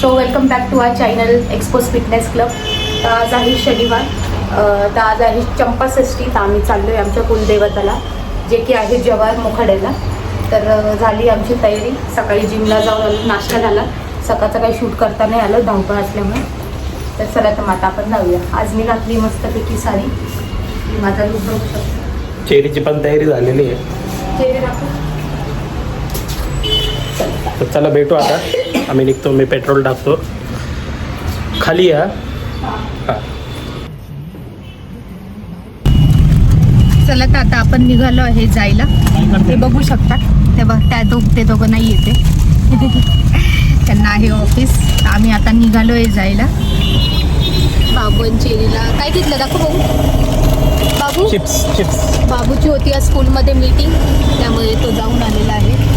So welcome back to our channel Xpose fitness club तर आज आहे शनिवार तर आज आहे चंपाषष्ठी तर आम्ही चाललो आहे आमच्या कुलदेवताला जे की आहे जवाहर मोखाड्याला. तर अ, झाली आमची तयारी. सकाळी जिमला जाऊन आलो नाश्ता झाला. सकाळचं काही शूट करता नाही आलं धावपळ असल्यामुळे. तर चला तर मग आता आपण जाऊया. आज मी घातली मस्तपैकी साडी. माझा लुक बघू शकतो. चेरीची पण तयारी झालेली आहे. चेहरे दाखव. चला. तर चला भेटू आता. आम्ही निघतो मी पेट्रोल टाकतो. खाली या. हां. चला तर आता आपण निघालो आहे जायला. ते बघू शकता. ते बघ त्या दो ते दोघं नाही येते. त्यांना आहे ऑफिस आम्ही आता निघालो आहे जायला. बाबू आणि चेरीला काय घेतलं? दाखव भाऊ बाबू? चिप्स चिप्स बाबूची होती आज स्कूलमध्ये मीटिंग त्यामुळे तो जाऊन आलेला आहे.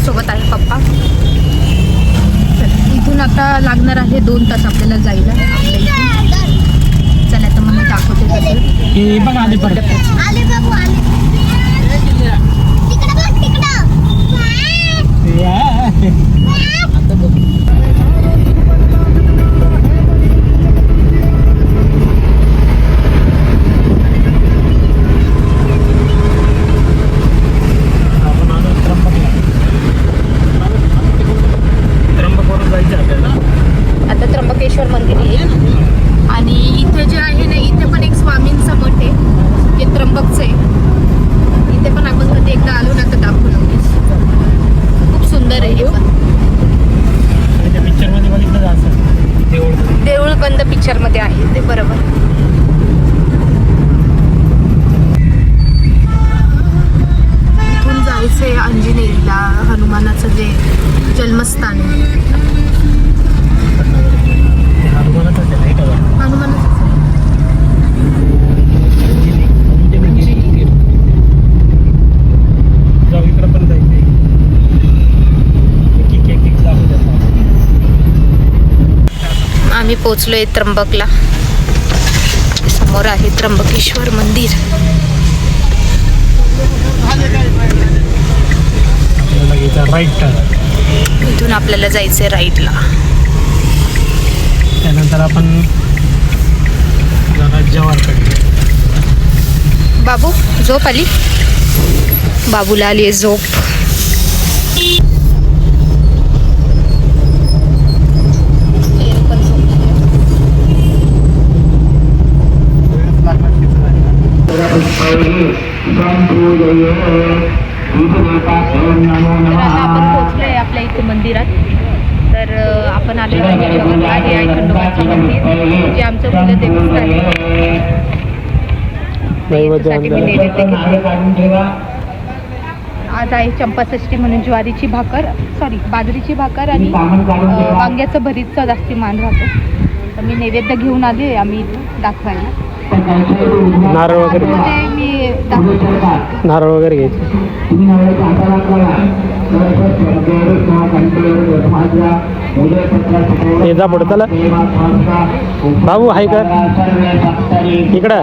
आमच्यासोबत आहे पप्पा. चला, इथून आता लागणार आहे दोन तास आपल्याला जायला. चला तर मग मी दाखवते तसं बघा आली परत आले बाबू आले तिकडं बघ तिकडं त्र्यंबकवरून जायचं आपल्याला आता त्र्यंबकेश्वर मंदिर आहे आणि इथे जे आहे ना इथे पण एक स्वामींचं मठ आहे जे त्र्यंबकचं आहे इथे पण आपण कधी एकदा आलो ना तर दाखवू खूप सुंदर आहे हे पण त्या पिक्चरमध्ये बघितलं जायचं देऊळ देऊळ बंद पिक्चरमध्ये आहे ते बरोबर इथून जायचं आहे अंजनेरीला हनुमानाचं जे जन्मस्थान. आहे हनुमानाचं. आम्ही पोचलोय त्र्यंबकला. समोर आहे त्र्यंबकेश्वर मंदिर. घ्यायचा राईट टर्न इथून आपल्याला जायचंय राईटला त्यानंतर आपण जाणार जवाहरकडे. बाबू झोप आली? बाबूला आली आहे झोप. तर आता आपण पोहोचलोय आपल्या इथे मंदिरात तर आपण आलेलो आहे जवळला हे आहे खंडोबाचं मंदिर जे आमचं कुलदेवस्थान आहे. मी नैवेद्य आज आहे चंपाषष्ठी म्हणून ज्वारीची भाकर सॉरी बाजरीची भाकर आणि वांग्याचं भरीतचा जास्ती मान राहतो. तर मी नैवेद्य घेऊन आले आम्ही इथं दाखवायला. नारळ वगैरे नारळ वगैरे घ्यायचे हे जा पुढे चला बाबू आहे का इकडं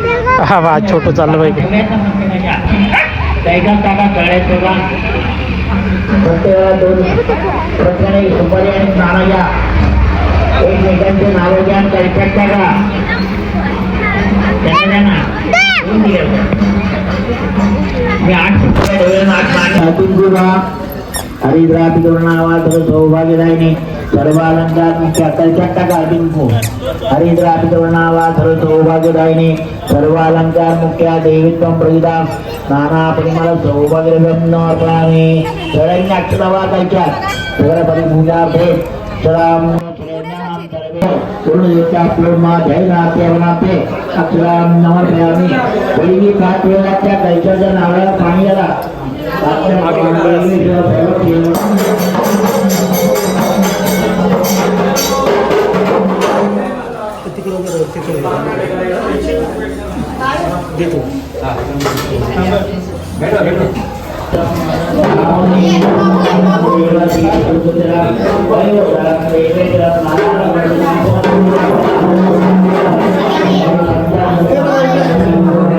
हा वा छोटं चाललं पाहिजे त्याच्यात टाका कळायचं का प्रत्येकाला दोन आणि एकमेकांचे नावं घ्या आणि त्याच्यात टाका त्यांना ना दोन दिवस. मी आठ रुपये ठेवेन, आठ सर्वालंकार मुख्य कलशात हरिद्रापितवर्णावा डिंकू सौभाग्यदायिनी सर्वालंकार मुख्या देवित्वं प्रविदा. नाना परिमळ सौभाग्यम न अर्पणामि. सगळ्यांनी अक्षरा वाचायच्या सगळ्या परिपूजा भेट सलाम पूर्णयोग्या पूर्णा जैना केवनाते अक्षराम नमस्यामी. पहिली पाच वेळा त्या कैच्याच्या नावाला पाणी आला तिकडे तिकडे देतो ओम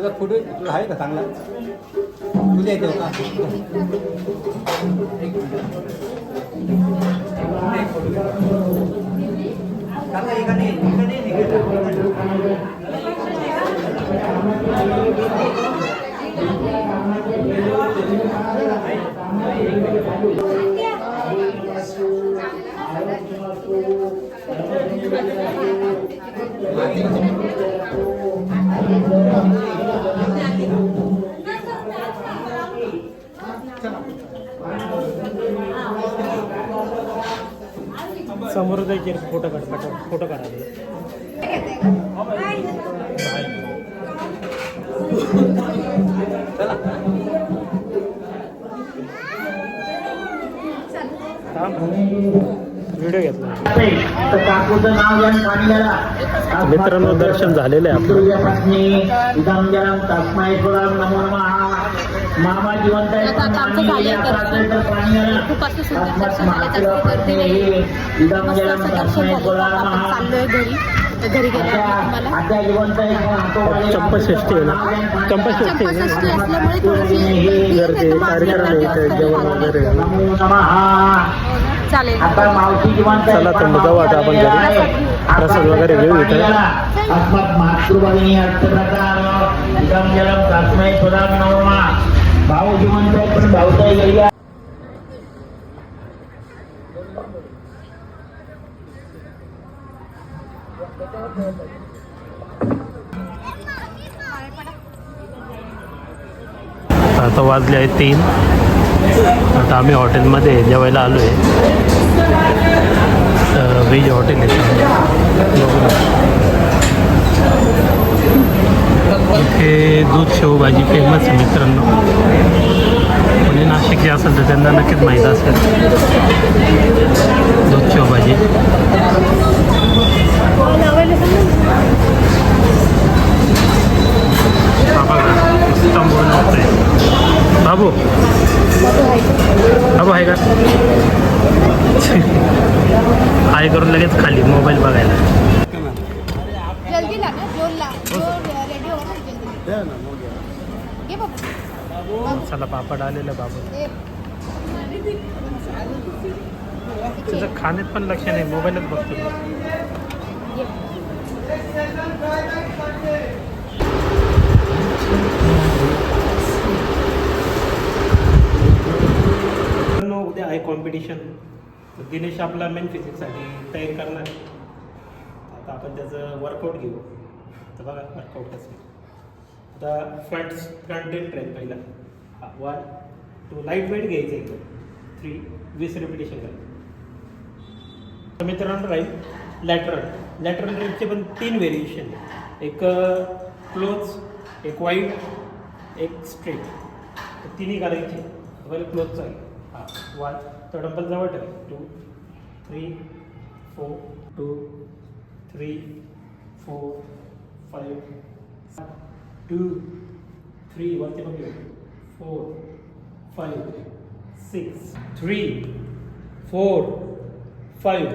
तुझा फोटो तुला आहे का चांगला तुझ्या येते का चांगला एकाने एकाने समोर जायचे फोटो काढ फोटो फोटो काढायचे व्हिडिओ घेतला. मित्रांनो दर्शन झालेलं आहे आपलं. मामा जिवंत आहे जिवंत आहे ना? थोडीशी गर्दी कार्यक्रम जेवण वगैरे. चालेल चला तर मग जाऊ आता आपण घरी. प्रसाद वगैरे घेऊ इथे. भाऊ जिवंत पण. आता वाजले आहेत तीन आता आम्ही हॉटेलमध्ये जेवायला आलो आहे व्हेज हॉटेल आहे. इथे दूध शेव भाजी फेमस आहे मित्रांनो. कोणी नाशिकचे असेल तर त्यांना नक्कीच माहीत असेल दूध शेव भाजी बाबा नुसता बोलणं होतंय. बाबू बाबू आहे का हाय करून लगेच खाली मोबाईल बघायला जल्दी ला ना जो ला जो रेडी हो ना जल्दी ये बाबा चला पापड आलेलं बाबू. ये. तुझं खाण्यात पण लक्ष नाही मोबाईलच बघतो उद्या आहे कॉम्पिटिशन दिनेश आपला मेन फिजिक्ससाठी तयारी करणार. आहे. आता आपण त्याचं वर्कआउट घेऊ. तर बघा वर्कआउट कसं. आता फ्रंट फ्रंट एंड ट्रेन पहिला. वन टू लाइट वेट घ्यायचं एकदम थ्री वीस रिपिटेशन करा तर मित्रांनो राहील लॅटरल लॅटरल रेटचे पण तीन व्हेरिएशन आहे एक क्लोज एक वाईट एक स्ट्रेट तर तिन्ही करायचे पहिले क्लोज आहे हां वन तर डंबल जवळ ठेव. Two three four two three four five two three वरती बघ four five six three four five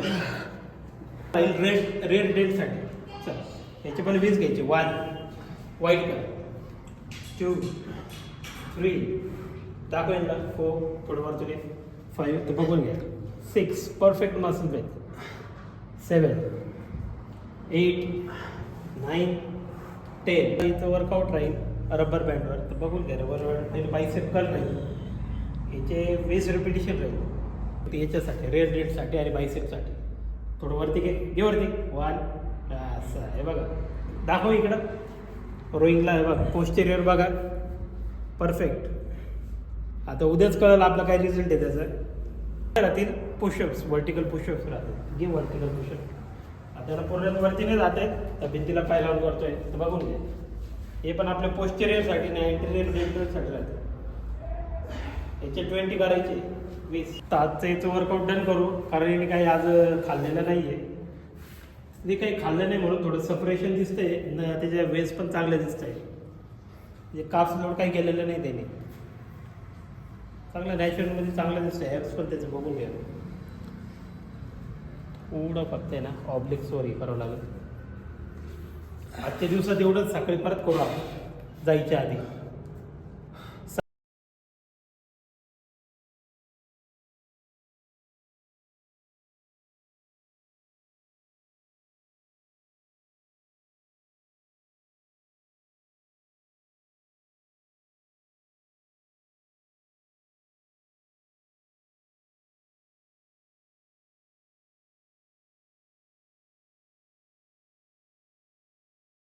red रेड डेटसाठी चल याचे पण वीज घ्यायचे. One white colour two three दाखवेल ना फोर थोडं वरतून ये फाईव्ह तर बघून घ्या. सिक्स परफेक्ट मसल बेत सेवन एट नाईन टेन याचं वर्कआउट राहील रबर बँडवर तर बघून घ्या रबर बँड बायसेप कर नाही याचे वीस रिपिटेशन राहील. ते याच्यासाठी रेड रेडसाठी आणि बायसेपसाठी थोडं वरती घे. घे वरती. वन असं आहे बघा. दाखव इकडं. रोईंगला आहे बघा. पोस्टेरियर बघा. परफेक्ट आता उद्याच कळलं आपला काय रिझल्ट आहे त्याचा. राहतील पुशअप्स व्हर्टिकल पुशअप्स राहतील. घे व्हर्टिकल पुशअप आपल्याला पूर्ण वरती नाही जात आहे तर भिंतीला पाय लावून करतोय तर बघून घ्या हे पण आपल्या पोस्टेरियरसाठी नाही इंटेरियर डेंटलसाठी राहते याचे ट्वेंटी करायचे. वीस. तर आजचं याचं वर्कआउट डन करू. कारण याने काही आज खाल्लेलं नाही आहे ते काही खाल्लं नाही म्हणून थोडं सपरेशन दिसतंय. न त्याच्या वेज पण चांगले दिसत आहे म्हणजे काफ लोड काही केलेलं नाही त्याने. चांगलं नॅचरलमध्ये चांगलं दिसतंय. ॲप्स पण त्याचं बघून घ्या. थोडं फक्त आहे ना ऑब्लिक सॉरी करावं लागेल. आजच्या दिवसात एवढंच सकाळी परत करू आपण जायच्या आधी.